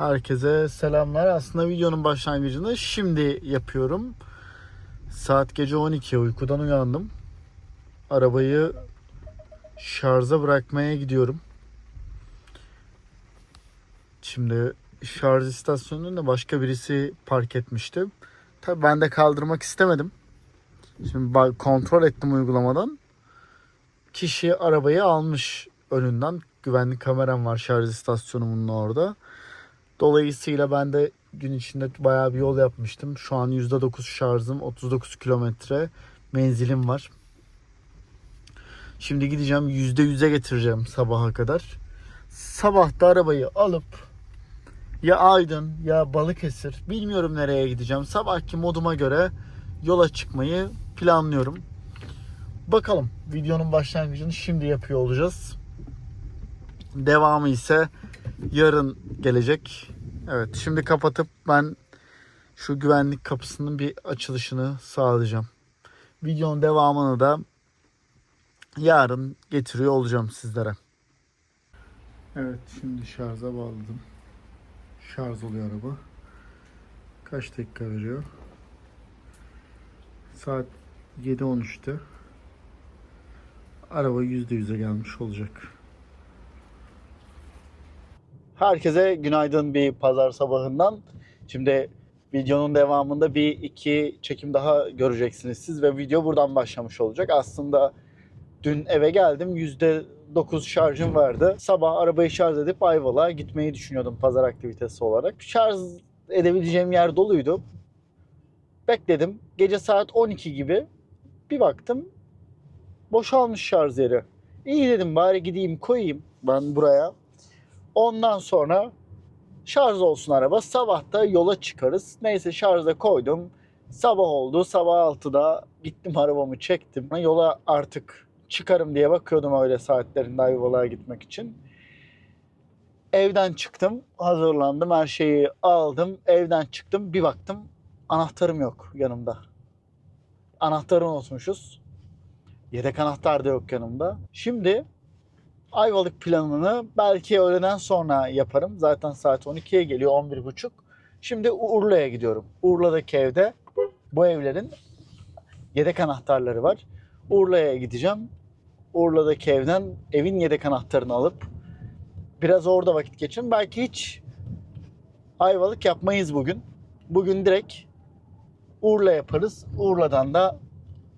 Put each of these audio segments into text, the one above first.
Herkese selamlar. Aslında videonun başlangıcını şimdi yapıyorum. Saat gece 12 uykudan uyandım. Arabayı şarja bırakmaya gidiyorum. Şimdi şarj istasyonunda başka birisi park etmişti. Tabii ben de kaldırmak istemedim. Şimdi kontrol ettim uygulamadan. Kişi arabayı almış önünden. Güvenlik kameram var şarj istasyonumun orada. Dolayısıyla ben de gün içinde bayağı bir yol yapmıştım. Şu an %9 şarjım, 39 kilometre menzilim var. Şimdi gideceğim %100'e getireceğim sabaha kadar. Sabah da arabayı alıp ya Aydın ya Balıkesir bilmiyorum nereye gideceğim. Sabahki moduma göre yola çıkmayı planlıyorum. Bakalım videonun başlangıcını şimdi yapıyor olacağız. Devamı ise yarın gelecek. Evet şimdi kapatıp ben şu güvenlik kapısının bir açılışını sağlayacağım. Videonun devamını da yarın getiriyor olacağım sizlere. Evet şimdi şarja bağladım. Şarj oluyor araba. Kaç dakika veriyor? Saat 7.13'te. Araba %100'e gelmiş olacak. Herkese günaydın bir pazar sabahından. Şimdi videonun devamında bir iki çekim daha göreceksiniz siz ve video buradan başlamış olacak. Aslında dün eve geldim %9 şarjım vardı. Sabah arabayı şarj edip Ayvalık'a gitmeyi düşünüyordum pazar aktivitesi olarak. Şarj edebileceğim yer doluydu. Bekledim. Gece saat 12 gibi bir baktım boşalmış şarj yeri. İyi dedim bari gideyim koyayım ben buraya. Ondan sonra şarj olsun araba. Sabah da yola çıkarız. Neyse şarja koydum. Sabah oldu. Sabah 6'da gittim arabamı çektim. Yola artık çıkarım diye bakıyordum öyle saatlerinde Ayvalık'a gitmek için. Evden çıktım. Hazırlandım. Her şeyi aldım. Evden çıktım. Bir baktım anahtarım yok yanımda. Anahtarı unutmuşuz. Yedek anahtar da yok yanımda. Şimdi Ayvalık planını belki öğleden sonra yaparım. Zaten saat 12'ye geliyor 11.30. Şimdi Urla'ya gidiyorum. Urla'daki evde bu evlerin yedek anahtarları var. Urla'ya gideceğim. Urla'daki evden evin yedek anahtarını alıp biraz orada vakit geçirin. Belki hiç Ayvalık yapmayız bugün. Bugün direkt Urla yaparız. Urla'dan da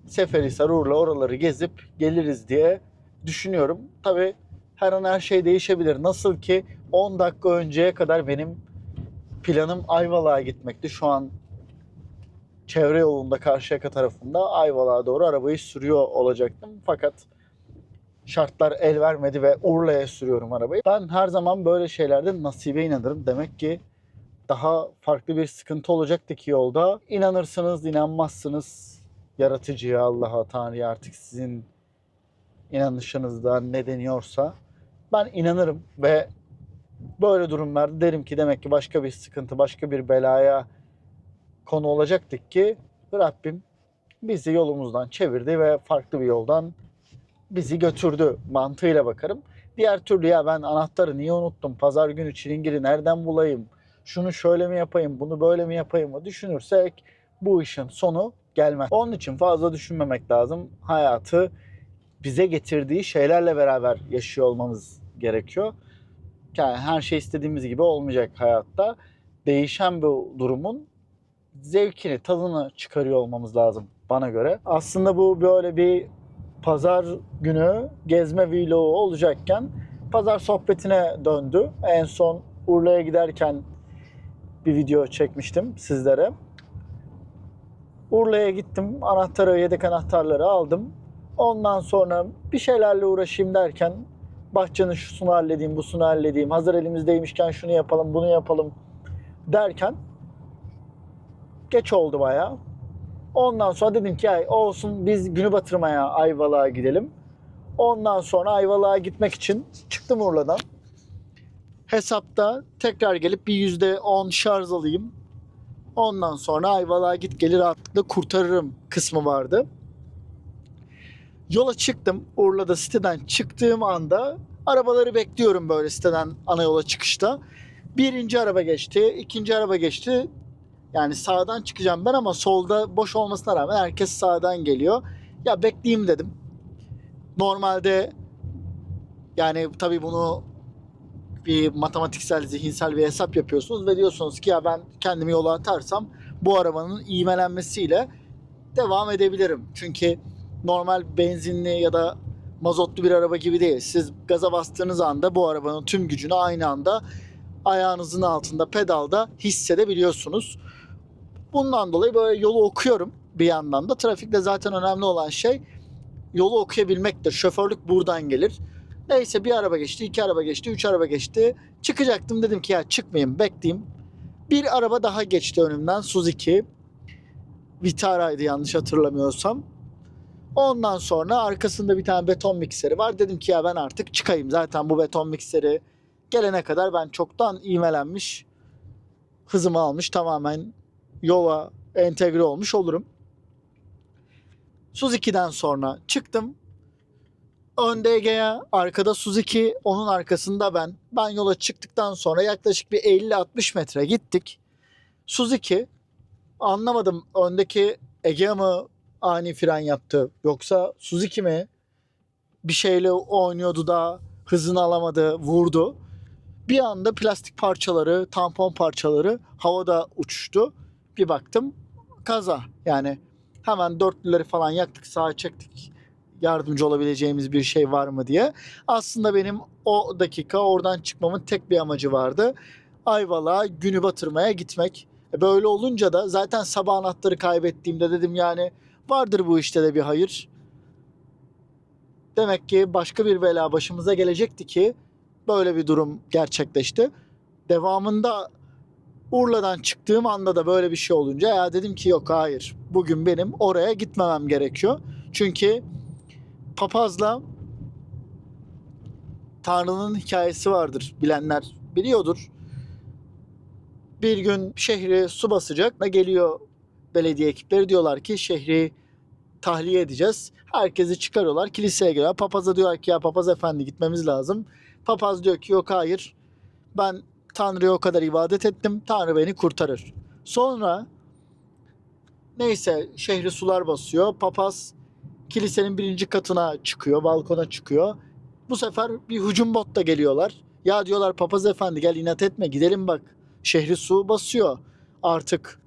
Seferihisar, Urla oraları gezip geliriz diye düşünüyorum. Tabi her an her şey değişebilir. Nasıl ki 10 dakika önceye kadar benim planım Ayvalık'a gitmekti. Şu an çevre yolunda Karşıyaka tarafında Ayvalık'a doğru arabayı sürüyor olacaktım. Fakat şartlar el vermedi ve Urla'ya sürüyorum arabayı. Ben her zaman böyle şeylerde nasibe inanırım. Demek ki daha farklı bir sıkıntı olacaktı ki yolda. İnanırsınız, inanmazsınız yaratıcıya, Allah'a, Tanrı'ya artık sizin inanışınızda ne deniyorsa ben inanırım ve böyle durumlarda derim ki demek ki başka bir sıkıntı, başka bir belaya konu olacaktık ki Rabbim bizi yolumuzdan çevirdi ve farklı bir yoldan bizi götürdü mantığıyla bakarım. Diğer türlü ya ben anahtarı niye unuttum? Pazar günü çilingiri nereden bulayım? Şunu şöyle mi yapayım? Bunu böyle mi yapayım mı düşünürsek bu işin sonu gelmez. Onun için fazla düşünmemek lazım. Hayatı bize getirdiği şeylerle beraber yaşıyor olmamız gerekiyor. Yani her şey istediğimiz gibi olmayacak hayatta. Değişen bu durumun zevkini, tadını çıkarıyor olmamız lazım bana göre. Aslında bu böyle bir pazar günü gezme vlogu olacakken pazar sohbetine döndü. En son Urla'ya giderken bir video çekmiştim sizlere. Urla'ya gittim. Anahtarı, yedek anahtarları aldım. Ondan sonra bir şeylerle uğraşayım derken bahçenin şusunu halledeyim, busunu halledeyim. Hazır elimizdeymişken şunu yapalım, bunu yapalım derken geç oldu bayağı. Ondan sonra dedim ki olsun biz günü batırmaya Ayvalık'a gidelim. Ondan sonra Ayvalık'a gitmek için çıktım Urla'dan. Hesapta tekrar gelip bir %10 şarj alayım. Ondan sonra Ayvalık'a git gelir rahatlıkla kurtarırım kısmı vardı. Yola çıktım. Urla'da siteden çıktığım anda arabaları bekliyorum böyle siteden ana yola çıkışta. Birinci araba geçti, ikinci araba geçti. Yani sağdan çıkacağım ben ama solda boş olmasına rağmen herkes sağdan geliyor. Ya bekleyeyim dedim. Normalde yani tabii bunu bir matematiksel, zihinsel bir hesap yapıyorsunuz ve diyorsunuz ki ya ben kendimi yola atarsam bu arabanın ivmelenmesiyle devam edebilirim. Çünkü normal benzinli ya da mazotlu bir araba gibi değil. Siz gaza bastığınız anda bu arabanın tüm gücünü aynı anda ayağınızın altında pedalda hissedebiliyorsunuz. Bundan dolayı böyle yolu okuyorum bir yandan da. Trafikte zaten önemli olan şey yolu okuyabilmektir. Şoförlük buradan gelir. Neyse bir araba geçti, iki araba geçti, üç araba geçti. Çıkacaktım dedim ki ya çıkmayayım bekleyeyim. Bir araba daha geçti önümden Suzuki. Vitara'ydı yanlış hatırlamıyorsam. Ondan sonra arkasında bir tane beton mikseri var. Dedim ki ya ben artık çıkayım. Zaten bu beton mikseri gelene kadar ben çoktan ivmelenmiş, hızımı almış, tamamen yola entegre olmuş olurum. Suzuki'den sonra çıktım. Önde Ege'ye, arkada Suzuki, onun arkasında ben. Ben yola çıktıktan sonra yaklaşık bir 50-60 metre gittik. Suzuki anlamadım öndeki Ege mi ani fren yaptı yoksa Suzuki mi bir şeyle oynuyordu da hızını alamadı, vurdu. Bir anda plastik parçaları, tampon parçaları havada uçuştu. Bir baktım kaza. Yani hemen dörtlüleri falan yaktık, sağa çektik. Yardımcı olabileceğimiz bir şey var mı diye. Aslında benim o dakika oradan çıkmamın tek bir amacı vardı. Ayvalık'a günü batırmaya gitmek. E Böyle olunca da zaten sabah anahtarı kaybettiğimde dedim yani vardır bu işte de bir hayır. Demek ki başka bir bela başımıza gelecekti ki böyle bir durum gerçekleşti. Devamında Urla'dan çıktığım anda da böyle bir şey olunca ya dedim ki yok hayır bugün benim oraya gitmemem gerekiyor. Çünkü papazla Tanrı'nın hikayesi vardır bilenler biliyordur. Bir gün şehri su basacak ve geliyor belediye ekipleri diyorlar ki şehri tahliye edeceğiz. Herkesi çıkarıyorlar kiliseye geliyor. Papaza diyor ki ya papaz efendi gitmemiz lazım. Papaz diyor ki yok hayır ben Tanrı'ya o kadar ibadet ettim. Tanrı beni kurtarır. Sonra neyse şehri sular basıyor. Papaz kilisenin birinci katına çıkıyor. Balkona çıkıyor. Bu sefer bir hücum botla geliyorlar. Ya diyorlar papaz efendi gel inat etme gidelim bak. Şehri su basıyor artık.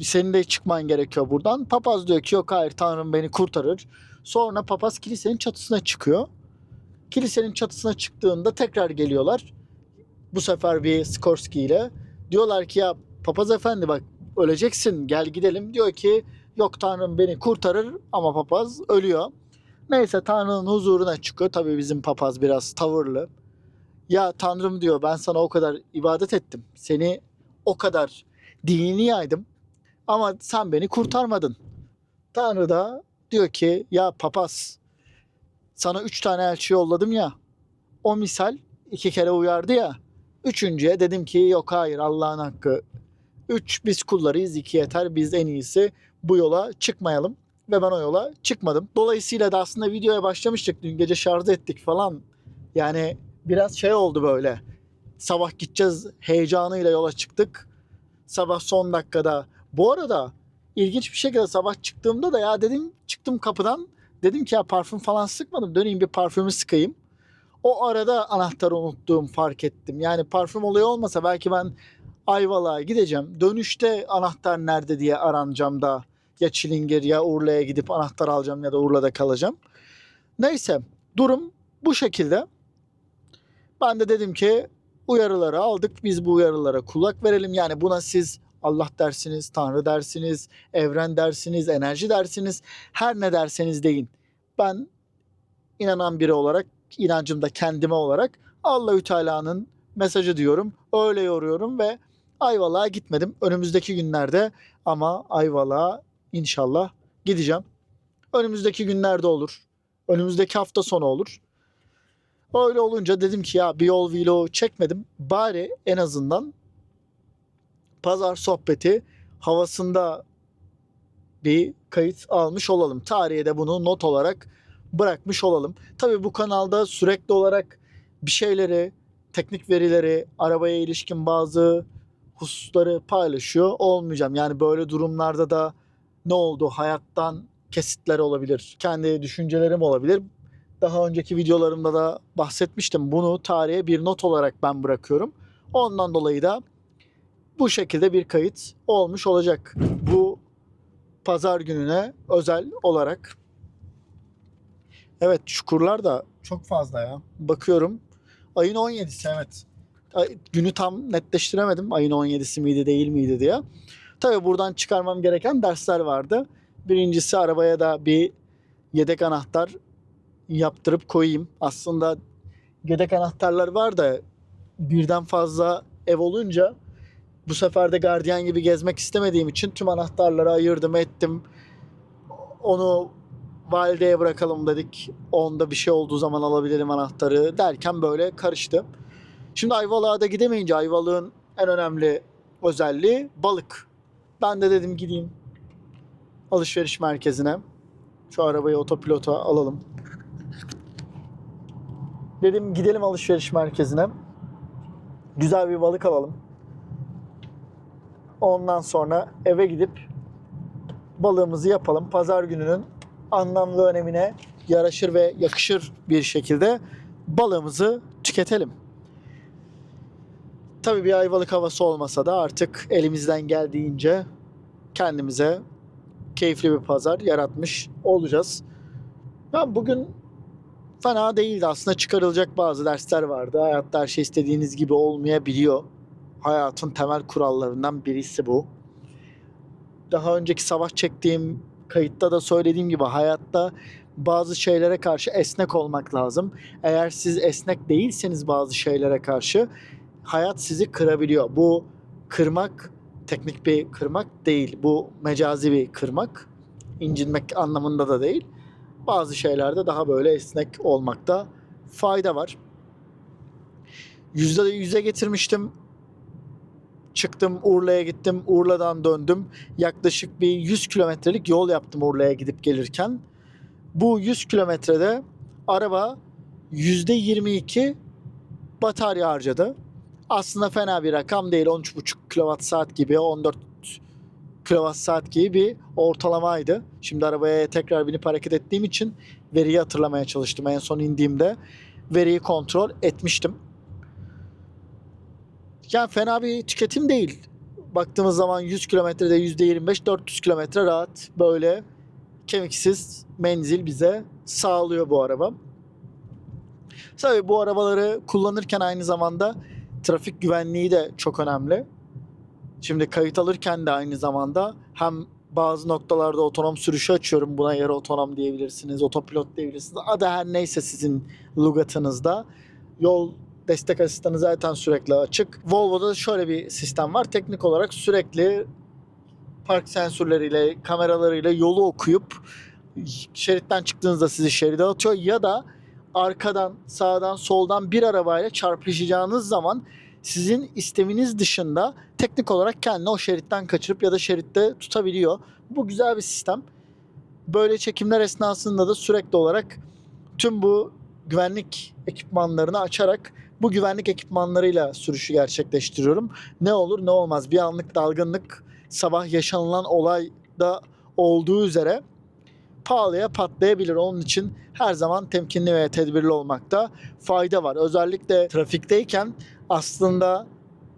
Senin de çıkman gerekiyor buradan. Papaz diyor ki yok hayır Tanrım beni kurtarır. Sonra papaz kilisenin çatısına çıkıyor. Kilisenin çatısına çıktığında tekrar geliyorlar. Bu sefer bir Skorsky ile. Diyorlar ki ya papaz efendi bak öleceksin gel gidelim. Diyor ki yok Tanrım beni kurtarır ama papaz ölüyor. Neyse Tanrı'nın huzuruna çıkıyor. Tabii bizim papaz biraz tavırlı. Ya Tanrım diyor ben sana o kadar ibadet ettim. Seni o kadar dinini yaydım. Ama sen beni kurtarmadın. Tanrı da diyor ki ya papaz sana üç tane elçi yolladım ya. O misal iki kere uyardı ya. Üçüncüye dedim ki yok hayır Allah'ın hakkı. Üç biz kullarıyız iki yeter biz en iyisi bu yola çıkmayalım. Ve ben o yola çıkmadım. Dolayısıyla da aslında videoya başlamıştık. Dün gece şarj ettik falan. Yani biraz şey oldu böyle. Sabah gideceğiz heyecanıyla yola çıktık. Sabah son dakikada. Bu arada ilginç bir şekilde sabah çıktığımda da ya dedim çıktım kapıdan. Dedim ki ya parfüm falan sıkmadım. Döneyim bir parfümü sıkayım. O arada anahtarı unuttuğum fark ettim. Yani parfüm olayı olmasa belki ben Ayvalık'a gideceğim. Dönüşte anahtar nerede diye aranacağım da ya Çilingir ya Urla'ya gidip anahtar alacağım ya da Urla'da kalacağım. Neyse durum bu şekilde. Ben de dedim ki uyarıları aldık. Biz bu uyarılara kulak verelim. Yani buna siz Allah dersiniz, Tanrı dersiniz, evren dersiniz, enerji dersiniz. Her ne derseniz deyin. Ben inanan biri olarak, inancımda kendime olarak Allahü Teala'nın mesajı diyorum. Öyle yoruyorum ve Ayvalık'a gitmedim. Önümüzdeki günlerde ama Ayvalık'a inşallah gideceğim. Önümüzdeki günlerde olur. Önümüzdeki hafta sonu olur. Öyle olunca dedim ki ya bir yol vlogu çekmedim. Bari en azından pazar sohbeti havasında bir kayıt almış olalım. Tarihe de bunu not olarak bırakmış olalım. Tabii bu kanalda sürekli olarak bir şeyleri teknik verileri, arabaya ilişkin bazı hususları paylaşıyor olmayacağım. Yani böyle durumlarda da ne oldu hayattan kesitler olabilir. Kendi düşüncelerim olabilir. Daha önceki videolarımda da bahsetmiştim. Bunu tarihe bir not olarak ben bırakıyorum. Ondan dolayı da bu şekilde bir kayıt olmuş olacak. Bu pazar gününe özel olarak. Evet çukurlar da çok fazla ya. Bakıyorum. Ayın 17'si evet. Günü tam netleştiremedim. Ayın 17'si miydi değil miydi diye. Tabii buradan çıkarmam gereken dersler vardı. Birincisi arabaya da bir yedek anahtar yaptırıp koyayım. Aslında yedek anahtarlar var da birden fazla ev olunca bu sefer de gardiyan gibi gezmek istemediğim için tüm anahtarları ayırdım ettim. Onu valideye bırakalım dedik. Onda bir şey olduğu zaman alabilirim anahtarı derken böyle karıştı. Şimdi Ayvalık'a da gidemeyince Ayvalık'ın en önemli özelliği balık. Ben de dedim gideyim alışveriş merkezine. Şu arabayı otopilota alalım. Dedim gidelim alışveriş merkezine. Güzel bir balık alalım. Ondan sonra eve gidip balığımızı yapalım. Pazar gününün anlamlı önemine yaraşır ve yakışır bir şekilde balığımızı tüketelim. Tabii bir ayvalık havası olmasa da artık elimizden geldiğince kendimize keyifli bir pazar yaratmış olacağız. Ya bugün fena değildi aslında çıkarılacak bazı dersler vardı. Hayatta her şey istediğiniz gibi olmayabiliyor. Hayatın temel kurallarından birisi bu. Daha önceki sabah çektiğim kayıtta da söylediğim gibi hayatta bazı şeylere karşı esnek olmak lazım. Eğer siz esnek değilseniz bazı şeylere karşı hayat sizi kırabiliyor. Bu kırmak teknik bir kırmak değil. Bu mecazi bir kırmak. İncinmek anlamında da değil. Bazı şeylerde daha böyle esnek olmakta fayda var. Yüzde yüze getirmiştim. Çıktım Urla'ya gittim. Urla'dan döndüm. Yaklaşık bir 100 kilometrelik yol yaptım Urla'ya gidip gelirken. Bu 100 kilometrede araba %22 batarya harcadı. Aslında fena bir rakam değil. 13,5 kWh saat gibi 14 kWh saat gibi bir ortalamaydı. Şimdi arabaya tekrar binip hareket ettiğim için veriyi hatırlamaya çalıştım. En son indiğimde veriyi kontrol etmiştim. Yani fena bir tüketim değil. Baktığımız zaman 100 kilometrede %25, 400 kilometre rahat böyle kemiksiz menzil bize sağlıyor bu araba. Tabii bu arabaları kullanırken aynı zamanda trafik güvenliği de çok önemli. Şimdi kayıt alırken de aynı zamanda hem bazı noktalarda otonom sürüşü açıyorum. Buna yarı otonom diyebilirsiniz, otopilot diyebilirsiniz. Adı her neyse sizin lugatınızda. Yol destek asistanı zaten sürekli açık. Volvo'da da şöyle bir sistem var. Teknik olarak sürekli park sensörleriyle, kameralarıyla yolu okuyup şeritten çıktığınızda sizi şeride atıyor ya da arkadan, sağdan, soldan bir arabayla çarpışacağınız zaman sizin isteminiz dışında teknik olarak kendini o şeritten kaçırıp ya da şeritte tutabiliyor. Bu güzel bir sistem. Böyle çekimler esnasında da sürekli olarak tüm bu güvenlik ekipmanlarını açarak bu güvenlik ekipmanlarıyla sürüşü gerçekleştiriyorum. Ne olur ne olmaz bir anlık dalgınlık sabah yaşanılan olayda olduğu üzere pahalıya patlayabilir. Onun için her zaman temkinli ve tedbirli olmakta fayda var. Özellikle trafikteyken aslında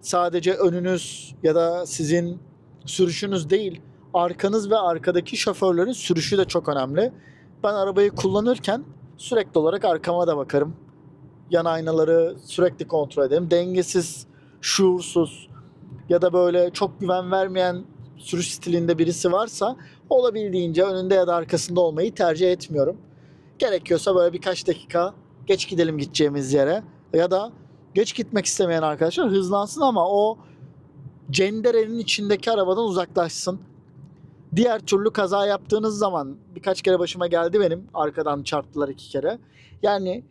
sadece önünüz ya da sizin sürüşünüz değil, arkanız ve arkadaki şoförlerin sürüşü de çok önemli. Ben arabayı kullanırken sürekli olarak arkama da bakarım. Yan aynaları sürekli kontrol ederim. Dengesiz, şuursuz ya da böyle çok güven vermeyen sürüş stilinde birisi varsa olabildiğince önünde ya da arkasında olmayı tercih etmiyorum. Gerekiyorsa böyle birkaç dakika geç gidelim gideceğimiz yere ya da geç gitmek istemeyen arkadaşlar hızlansın ama o cenderenin içindeki arabadan uzaklaşsın. Diğer türlü kaza yaptığınız zaman birkaç kere başıma geldi benim. Arkadan çarptılar iki kere. Yani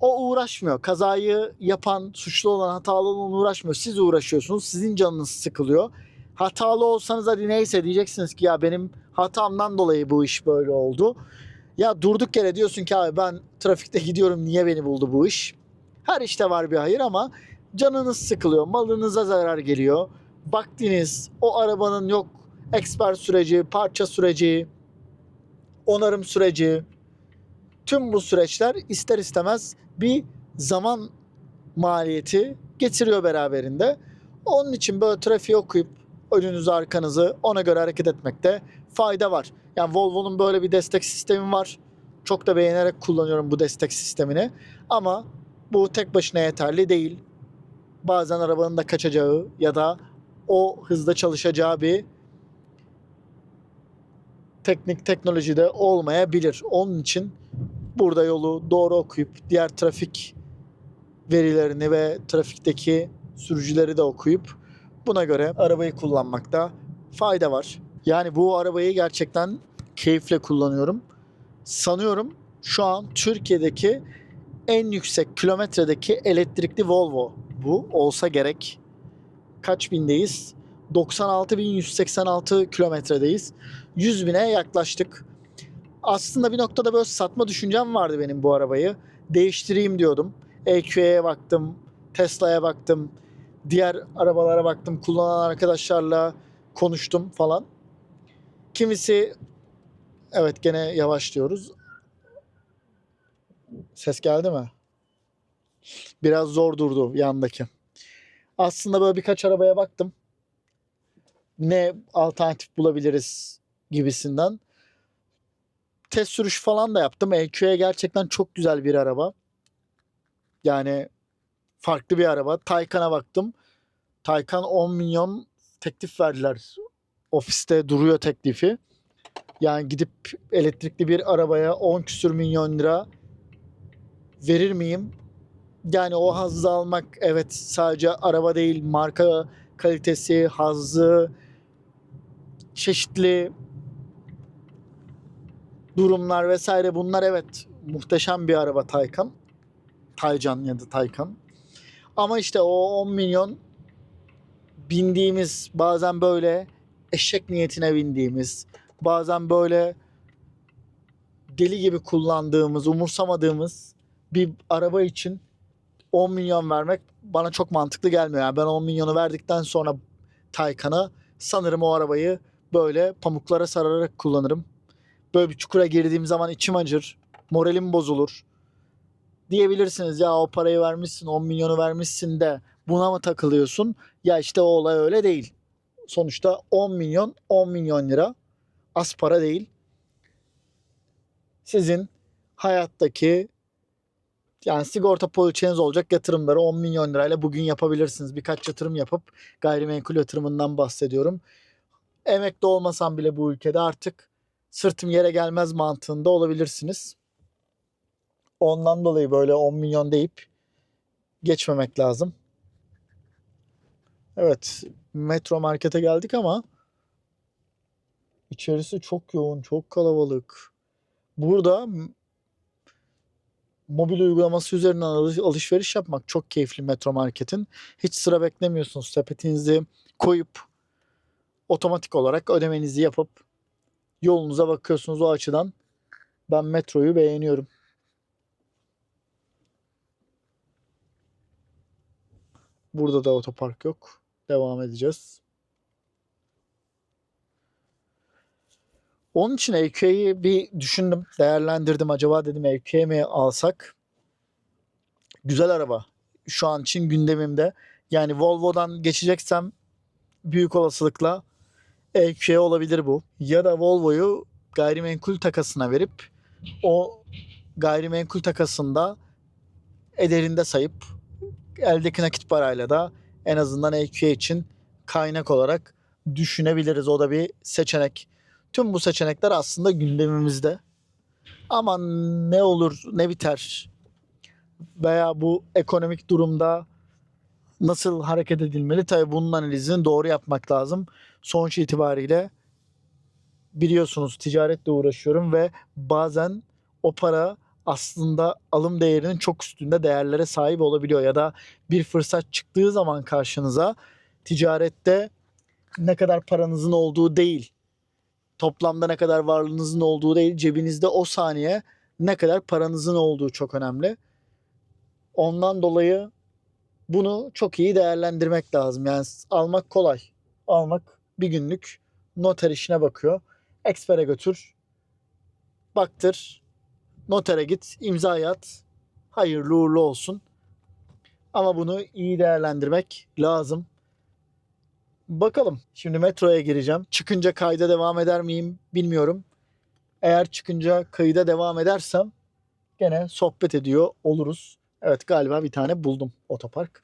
o uğraşmıyor. Kazayı yapan, suçlu olan, hatalı olan uğraşmıyor. Siz uğraşıyorsunuz. Sizin canınız sıkılıyor. Hatalı olsanız hadi neyse diyeceksiniz ki ya benim hatamdan dolayı bu iş böyle oldu. Ya durduk yere diyorsun ki abi ben trafikte gidiyorum niye beni buldu bu iş? Her işte var bir hayır ama canınız sıkılıyor, malınıza zarar geliyor. Vaktiniz, o arabanın yok eksper süreci, parça süreci, onarım süreci, tüm bu süreçler ister istemez bir zaman maliyeti getiriyor beraberinde. Onun için böyle trafiği okuyup önünüzü arkanızı ona göre hareket etmekte fayda var. Yani Volvo'nun böyle bir destek sistemi var. Çok da beğenerek kullanıyorum bu destek sistemini. Ama bu tek başına yeterli değil. Bazen arabanın da kaçacağı ya da o hızda çalışacağı bir teknik teknolojide olmayabilir. Onun için burada yolu doğru okuyup diğer trafik verilerini ve trafikteki sürücüleri de okuyup buna göre arabayı kullanmakta fayda var. Yani bu arabayı gerçekten keyifle kullanıyorum. Sanıyorum şu an Türkiye'deki en yüksek kilometredeki elektrikli Volvo bu olsa gerek. Kaç bindeyiz? 96.186 kilometredeyiz. 100 bine yaklaştık. Aslında bir noktada böyle satma düşüncem vardı benim bu arabayı. Değiştireyim diyordum. EQ'ye baktım, Tesla'ya baktım, diğer arabalara baktım, kullanan arkadaşlarla konuştum falan. Kimisi evet gene yavaşlıyoruz. Ses geldi mi? Biraz zor durdu yandaki. Aslında böyle birkaç arabaya baktım. Ne alternatif bulabiliriz gibisinden. Test sürüş falan da yaptım. EQ'ye gerçekten çok güzel bir araba. Yani farklı bir araba. Taycan'a baktım. Taycan 10 milyon teklif verdiler. Ofiste duruyor teklifi. Yani gidip elektrikli bir arabaya 10 küsür milyon lira verir miyim? Yani o hazzı almak evet sadece araba değil marka kalitesi, hazzı, çeşitli durumlar vesaire bunlar evet muhteşem bir araba Taycan. Taycan ya da Taycan. Ama işte o 10 milyon bindiğimiz bazen böyle eşek niyetine bindiğimiz bazen böyle deli gibi kullandığımız, umursamadığımız bir araba için 10 milyon vermek bana çok mantıklı gelmiyor. Yani ben 10 milyonu verdikten sonra Taycan'a sanırım o arabayı böyle pamuklara sararak kullanırım. Böyle bir çukura girdiğim zaman içim acır, moralim bozulur. Diyebilirsiniz ya o parayı vermişsin, 10 milyonu vermişsin de buna mı takılıyorsun? Ya işte o olay öyle değil. Sonuçta 10 milyon 10 milyon lira az para değil. Sizin hayattaki yani sigorta poliçeniz olacak yatırımları 10 milyon lirayla bugün yapabilirsiniz. Birkaç yatırım yapıp gayrimenkul yatırımından bahsediyorum. Emekli olmasam bile bu ülkede artık sırtım yere gelmez mantığında olabilirsiniz. Ondan dolayı böyle 10 milyon deyip geçmemek lazım. Evet, metro markete geldik ama içerisi çok yoğun, çok kalabalık. Burada mobil uygulaması üzerinden alış- alışveriş yapmak çok keyifli metro marketin. Hiç sıra beklemiyorsunuz. Sepetinizi koyup otomatik olarak ödemenizi yapıp yolunuza bakıyorsunuz o açıdan. Ben metroyu beğeniyorum. Burada da otopark yok. Devam edeceğiz. Onun için EQ'yi bir düşündüm, değerlendirdim. Acaba dedim EQ mi alsak? Güzel araba. Şu an için gündemimde. Yani Volvo'dan geçeceksem büyük olasılıkla EQ olabilir bu. Ya da Volvo'yu gayrimenkul takasına verip o gayrimenkul takasında ederinde sayıp eldeki nakit parayla da en azından EQ için kaynak olarak düşünebiliriz. O da bir seçenek. Tüm bu seçenekler aslında gündemimizde. Ama ne olur ne biter veya bu ekonomik durumda nasıl hareket edilmeli tabii bunun analizini doğru yapmak lazım. Sonuç itibariyle biliyorsunuz ticaretle uğraşıyorum ve bazen o para aslında alım değerinin çok üstünde değerlere sahip olabiliyor ya da bir fırsat çıktığı zaman karşınıza ticarette ne kadar paranızın olduğu değil toplamda ne kadar varlığınızın olduğu değil cebinizde o saniye ne kadar paranızın olduğu çok önemli. Ondan dolayı bunu çok iyi değerlendirmek lazım. Yani almak kolay. Almak bir günlük noter işine bakıyor. Ekspere götür. Baktır. Notere git. imza at. Hayırlı uğurlu olsun. Ama bunu iyi değerlendirmek lazım. Bakalım. Şimdi metroya gireceğim. Çıkınca kayda devam eder miyim bilmiyorum. Eğer çıkınca kayıda devam edersem gene sohbet ediyor oluruz. Evet galiba bir tane buldum otopark.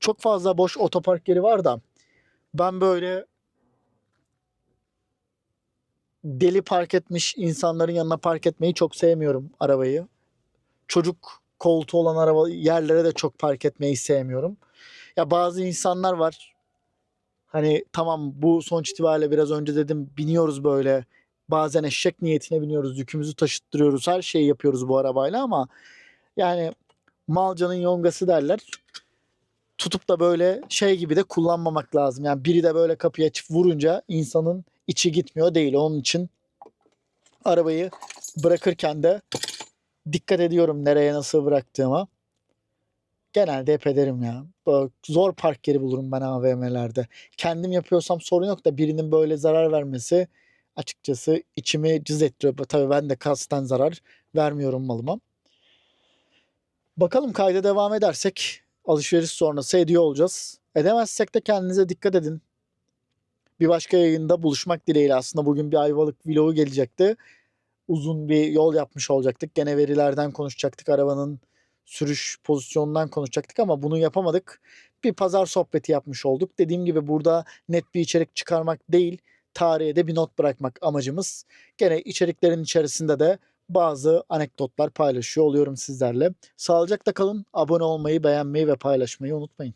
Çok fazla boş otopark yeri var da ben böyle deli park etmiş insanların yanına park etmeyi çok sevmiyorum arabayı. Çocuk koltuğu olan araba yerlere de çok park etmeyi sevmiyorum. Ya bazı insanlar var. Hani tamam bu sonuç itibariyle biraz önce dedim biniyoruz böyle. Bazen eşek niyetine biniyoruz. Yükümüzü taşıttırıyoruz. Her şeyi yapıyoruz bu arabayla ama yani malcanın yongası derler. Tutup da böyle şey gibi de kullanmamak lazım. Yani biri de böyle kapıyı açıp vurunca insanın içi gitmiyor değil. Onun için arabayı bırakırken de dikkat ediyorum nereye nasıl bıraktığıma. Genelde hep ederim ya. Böyle zor park yeri bulurum ben AVM'lerde. Kendim yapıyorsam sorun yok da birinin böyle zarar vermesi açıkçası içimi cız ettiriyor. Tabii ben de kasten zarar vermiyorum malıma. Bakalım kayda devam edersek alışveriş sonrası ediyor olacağız. Edemezsek de kendinize dikkat edin. Bir başka yayında buluşmak dileğiyle aslında bugün bir Ayvalık vlogu gelecekti. Uzun bir yol yapmış olacaktık. Gene verilerden konuşacaktık. Arabanın sürüş pozisyonundan konuşacaktık ama bunu yapamadık. Bir pazar sohbeti yapmış olduk. Dediğim gibi burada net bir içerik çıkarmak değil, tarihe de bir not bırakmak amacımız. Gene içeriklerin içerisinde de bazı anekdotlar paylaşıyor oluyorum sizlerle. Sağlıcakla kalın. Abone olmayı, beğenmeyi ve paylaşmayı unutmayın.